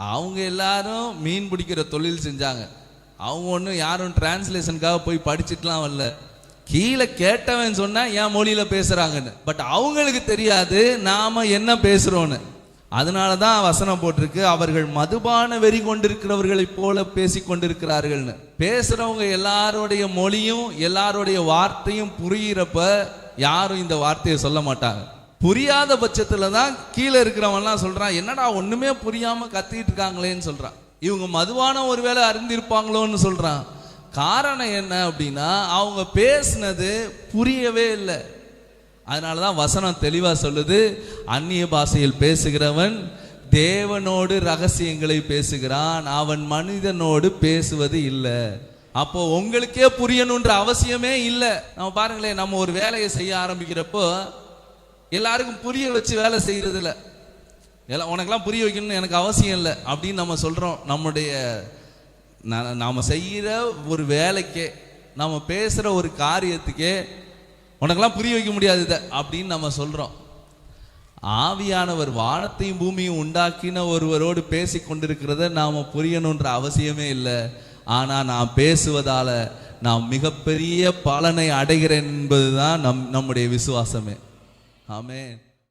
அவங்க எல்லாரும் மீன் பிடிக்கிற தொழில் செஞ்சாங்க. அவங்க ஒன்றும் யாரும் டிரான்ஸ்லேஷனுக்காக போய் படிச்சுட்டுலாம் வரல. கீழே கேட்டவன் சொன்னால் என் மொழியில் பேசுகிறாங்கன்னு பட் அவங்களுக்கு தெரியாது நாம் என்ன பேசுகிறோன்னு அதனால தான் வசனம் போட்டிருக்கு அவர்கள் மதுபான வெறி கொண்டிருக்கிறவர்களைப் போல பேசி கொண்டிருக்கிறார்கள்னு. பேசுகிறவங்க எல்லாருடைய மொழியும் எல்லாருடைய வார்த்தையும் புரியிறப்ப யாரும் இந்த வார்த்தையை சொல்ல மாட்டாங்க. புரியாத பட்சத்தில் தான் கீழே இருக்கிறவன்லாம் சொல்கிறான் என்னடா ஒன்றுமே புரியாமல் கத்திட்டு இருக்காங்களேன்னு சொல்கிறான் இவங்க மதுவான ஒரு வேளை அறிந்திருப்பாங்களோன்னு சொல்கிறான் காரணம் என்ன அப்படின்னா அவங்க பேசினது புரியவே இல்லை. அதனால தான் வசனம் தெளிவாக சொல்லுது அந்நிய பாஷையில் பேசுகிறவன் தேவனோடு ரகசியங்களை பேசுகிறான் அவன் மனிதனோடு பேசுவது இல்லை. அப்போ உங்களுக்கே புரியணுன்ற அவசியமே இல்லை. நம்ம பாருங்களேன் நம்ம ஒரு வேலையை செய்ய ஆரம்பிக்கிறப்போ எல்லாருக்கும் புரிய வச்சு வேலை செய்கிறதில்ல எல்லாம் உனக்கெல்லாம் புரிய வைக்கணும்னு எனக்கு அவசியம் இல்லை அப்படின்னு நம்ம சொல்கிறோம் நம்முடைய நாம் செய்கிற ஒரு வேலைக்கே நாம் பேசுகிற ஒரு காரியத்துக்கே உனக்கெல்லாம் புரிய வைக்க முடியாது இதை அப்படின்னு நம்ம சொல்கிறோம் ஆவியானவர் வானத்தையும் பூமியும் உண்டாக்கின ஒருவரோடு பேசி கொண்டிருக்கிறத நாம் புரியணுன்ற அவசியமே இல்லை. ஆனால் நான் பேசுவதால் நான் மிகப்பெரிய பலனை அடைகிறேன் என்பது தான் நம் நம்முடைய விசுவாசமே. Amen.